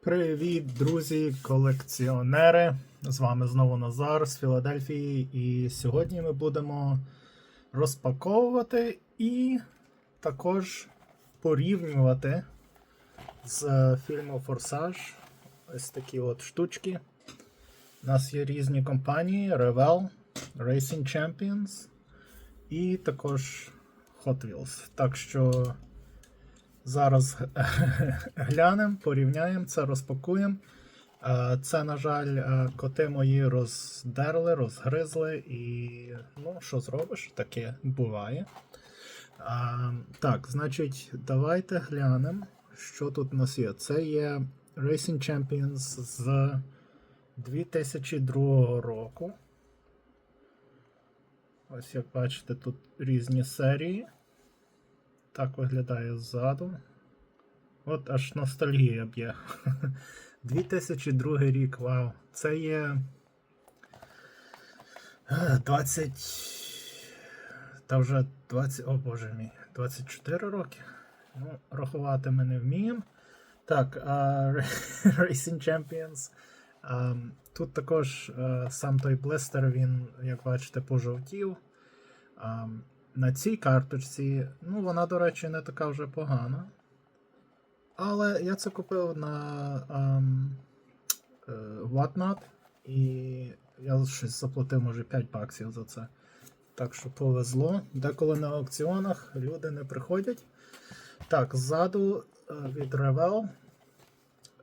Привіт, друзі, колекціонери! З вами знову Назар з Філадельфії. І сьогодні ми будемо розпаковувати і також порівнювати з фільму Форсаж. Ось такі от штучки. У нас є різні компанії: Revell, Racing Champions і також Hot Wheels. Так що. Зараз глянемо, порівняємо це, розпакуємо. Е, Це, на жаль, е, коти мої роздерли, розгризли, і ну, що зробиш, таке буває. А, Так, значить, давайте глянемо, що тут у нас є. Це є Racing Champions з 2002 року. Ось як бачите, тут різні серії. Так виглядає ззаду. От аж ностальгія б'є. 2002 рік, вау. Це є. е, 20. Та вже 20. О боже мій. 24 роки. Ну, рахувати ми не вміємо. Так, а, Racing Champions. А, тут також а, сам той блистер, він, як бачите, пожовтів. А, на цій карточці, ну, вона, до речі, не така вже погана. Але я це купив на ем, е, Whatnot, і я щось заплатив, може, 5 баксів за це. Так що повезло. Деколи на аукціонах люди не приходять. Так, ззаду е, від Revell.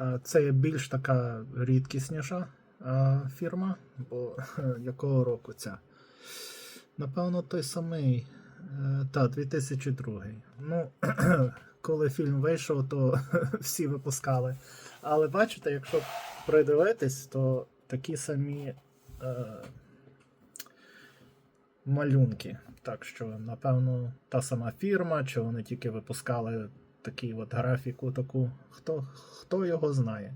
Е, Це є більш така рідкісніша е, фірма, бо якого року ця? Напевно, той самий. Е, Та, 2002. Ну, коли фільм вийшов, то всі випускали. Але бачите, якщо придивитись, то такі самі е, малюнки. Так що, напевно, та сама фірма, чи вони тільки випускали такі от графіку, таку. Хто, хто його знає.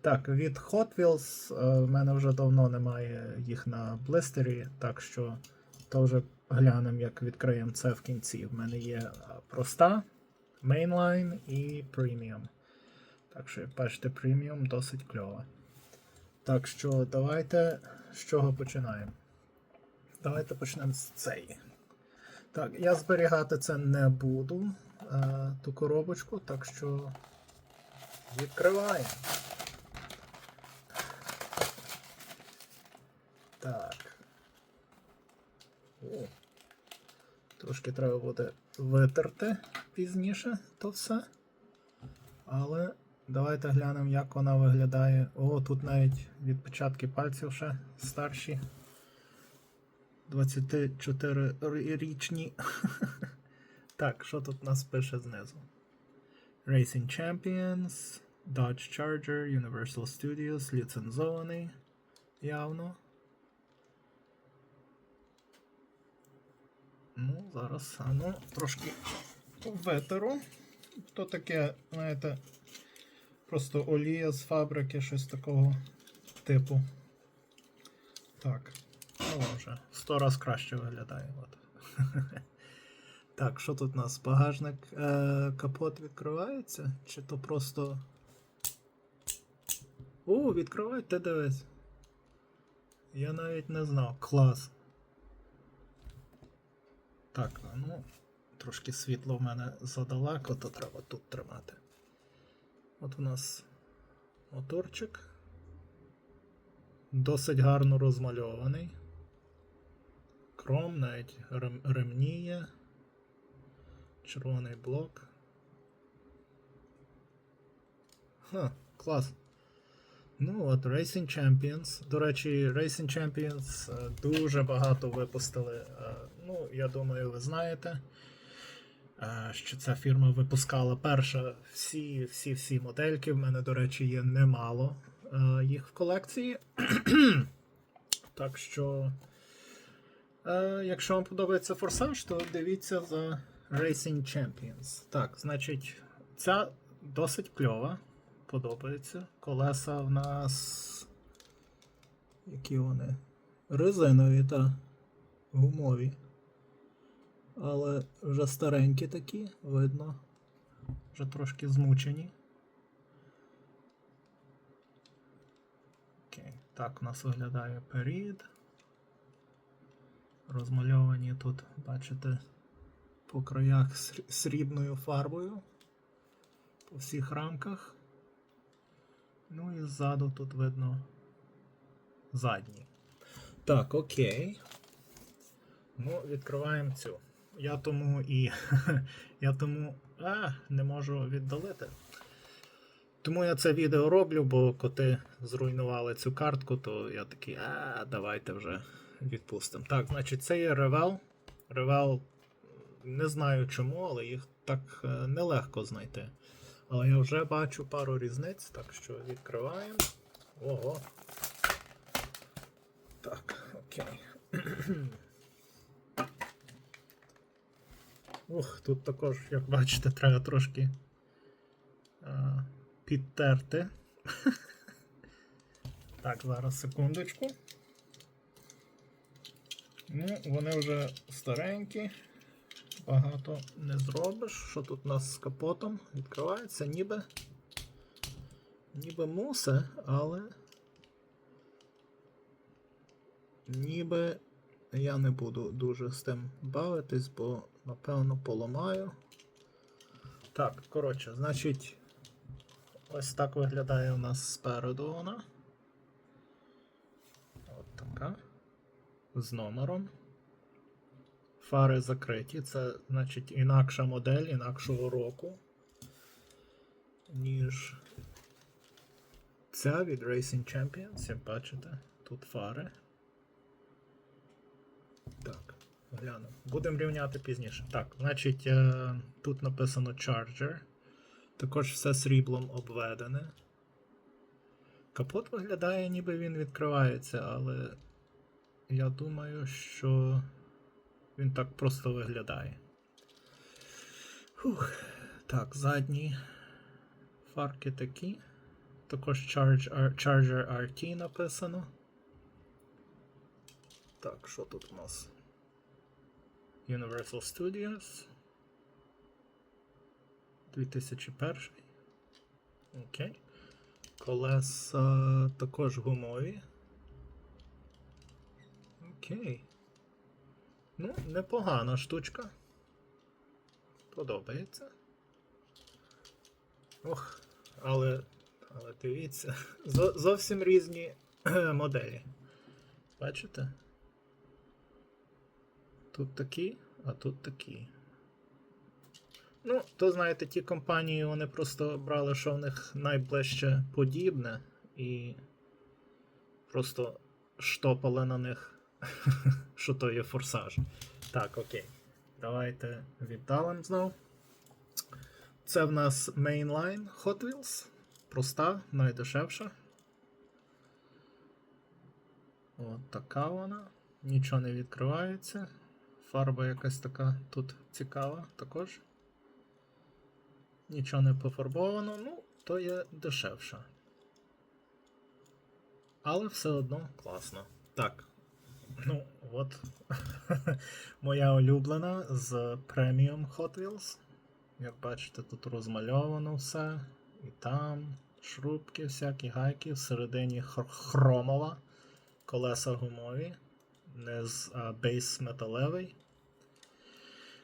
Так, від Hot Wheels е, в мене вже давно немає їх на блистері, так що то вже глянемо, як відкриємо це в кінці. В мене є е, проста, Mainline і Premium. Так що, як бачите, Premium досить кльова. Так що давайте з чого починаємо. Давайте почнемо з цієї. Так, я зберігати це не буду, е, ту коробочку, так що відкриваємо. Так. О. Трошки треба буде витерти пізніше то все. Але давайте глянемо, як вона виглядає. О, тут навіть відпечатки пальців ще старші. 24-річні. Так, що тут нас пише знизу? Racing Champions, Dodge Charger, Universal Studios, ліцензований. Явно. Ну, зараз, а ну, трошки витеру. То таке, знаєте, просто олія з фабрики, щось такого типу. Так. Ну, вже. Сто раз краще виглядає. От. Так, що тут у нас? Багажник е, капот відкривається? Чи то просто. О, відкривають, ти дивись. Я навіть не знав. Клас. Так, ну, трошки світло в мене задалеко, то треба тут тримати. От у нас моторчик. Досить гарно розмальований. Кром, навіть рем, ремні є. Червоний блок. Ха, клас. Ну от, Racing Champions. До речі, Racing Champions е, дуже багато випустили. Ну, я думаю, ви знаєте, е, що ця фірма випускала перша всі всі всі модельки. В мене, до речі, є немало е, їх в колекції. Так що, е, якщо вам подобається форсаж, то дивіться за Racing Champions. Так, значить, ця досить кльова. Подобається. Колеса в нас. Які вони? Резинові та гумові але вже старенькі такі, видно, вже трошки змучені. Окей, так у нас виглядає період. Розмальовані тут, бачите, по краях срібною фарбою, по всіх рамках. Ну і ззаду тут видно задні. Так, окей. Ну, відкриваємо цю. Я тому і. я тому. А, не можу віддалити. Тому я це відео роблю, бо коти зруйнували цю картку, то я такий, а, давайте вже відпустимо. Так, значить, це є Ревел. Ревел не знаю чому, але їх так е, нелегко знайти. Але я вже бачу пару різниць, так що відкриваємо. Ого. Так, окей. Ух, тут також, як бачите, треба трошки а, підтерти. так, зараз секундочку. Ну, вони вже старенькі. Багато не зробиш. Що тут у нас з капотом? Відкривається, ніби. Ніби мусе, але. Ніби я не буду дуже з тим бавитись, бо напевно поламаю. Так, коротше, значить, ось так виглядає у нас спереду вона. От така. З номером. Фари закриті. Це, значить, інакша модель інакшого року, ніж ця від Racing Champions, як бачите, тут фари. Так, глянемо. Будемо рівняти пізніше. Так, значить, е, тут написано Charger. Також все сріблом обведене. Капот виглядає, ніби він відкривається, але я думаю, що він так просто виглядає. Фух. Так, задні фарки такі. Також Charger RT написано. Так, що тут у нас? Universal Studios. 2001. Окей. Колеса також гумові. Окей. Ну, непогана штучка. Подобається. Ох, але, але дивіться, зовсім різні моделі. Бачите? Тут такі, а тут такі. Ну, то знаєте, ті компанії вони просто брали, що в них найближче подібне, і просто штопали на них, що то є форсаж. Так, окей. Давайте віддалим знов. Це в нас Mainline Hot Wheels. Проста, найдешевша. От така вона. Нічого не відкривається. Фарба якась така тут цікава також. Нічого не пофарбовано, ну, то є дешевша. Але все одно класно. Так. Ну, от моя улюблена з Premium Hot Wheels. Як бачите, тут розмальовано все. І там шрубки, всякі гайки, всередині хр- хромова, колеса гумові, не з бейс металевий.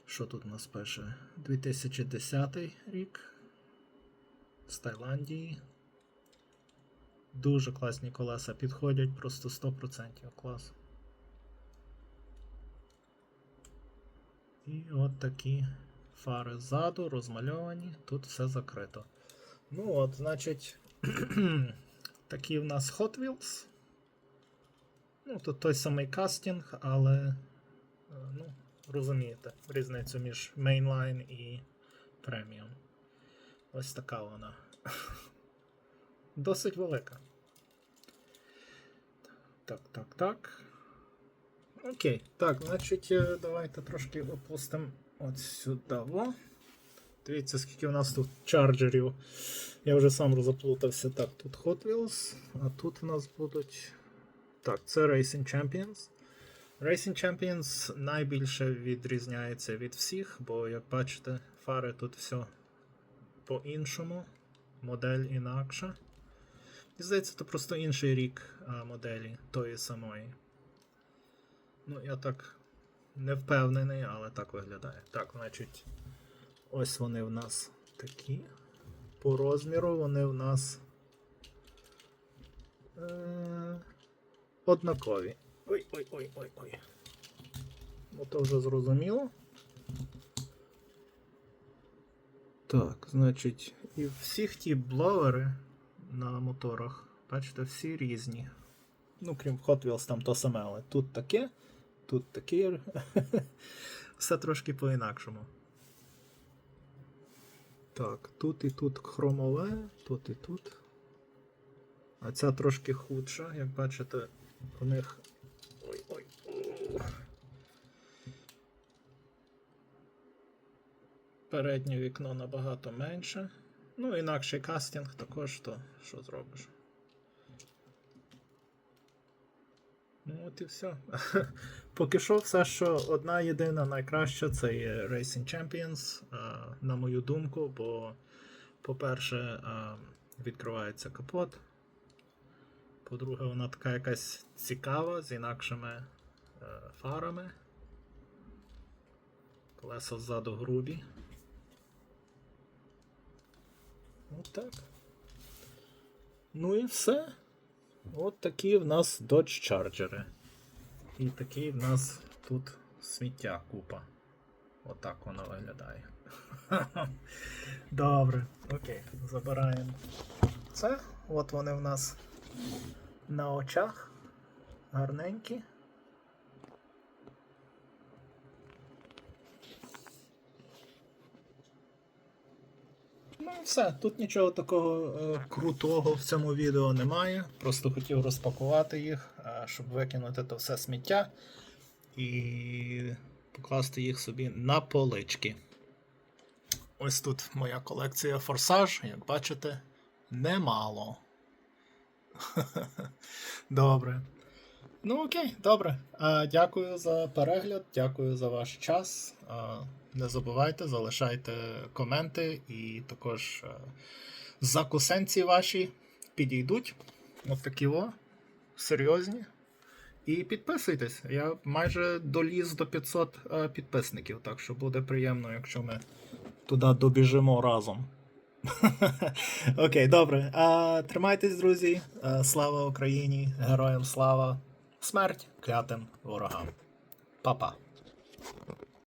Що тут у нас пише? 2010 рік. З Таїландії. Дуже класні колеса підходять, просто 100% клас. І от такі фари ззаду розмальовані, тут все закрито. Ну от, значить, такі в нас Hot Wheels. Ну, тут той самий кастинг, але, е, ну, розумієте, різницю між Mainline і Premium. Ось така вона. Досить велика. Так, так, так. Окей. Так, значить, е, давайте трошки опустимо от сюди. Дивіться, скільки у нас тут чарджерів. Я вже сам розаплутався. Так, тут Hot Wheels, а тут у нас будуть. Так, це Racing Champions. Racing Champions найбільше відрізняється від всіх, бо, як бачите, фари тут все по-іншому, модель інакша. Здається, це просто інший рік моделі тої самої. Ну, я так не впевнений, але так виглядає. Так, значить, ось вони в нас такі. По розміру вони в нас. Е- однакові. Ой, ой, ой, ой, ой. Ну то вже зрозуміло. Так, значить, і всіх ті бловери на моторах, бачите, всі різні. Ну, крім Hot Wheels, там то саме, але тут таке, тут таке. Все трошки по-інакшому. Так, тут і тут хромове, тут і тут. А ця трошки худша, як бачите, у них. Ой-ой. Переднє вікно набагато менше. Ну, інакший кастинг також, то що зробиш. Ну, от і все. Поки що, все, що одна єдина найкраща, це є Racing Champions, на мою думку, бо, по-перше, відкривається капот. По-друге, вона така якась цікава з інакшими е, фарами. Колеса ззаду грубі. От так. Ну і все. От такі в нас Dodge Charger. І такий в нас тут сміття купа. Отак воно виглядає. Добре, окей, забираємо це. От вони в нас на очах. Гарненькі. Ну, все, тут нічого такого е, крутого в цьому відео немає. Просто хотів розпакувати їх, е, щоб викинути то все сміття і покласти їх собі на полички. Ось тут моя колекція форсаж, як бачите, немало. Добре. Ну, окей, добре. А, дякую за перегляд, дякую за ваш час. А, не забувайте, залишайте коменти і також закусенці ваші підійдуть. От такі о, серйозні. І підписуйтесь. Я майже доліз до 500 а, підписників, так що буде приємно, якщо ми туди добіжимо разом. Окей, добре. А, тримайтесь, друзі. А, слава Україні! Героям слава! Смерть клятим ворогам. Па-па.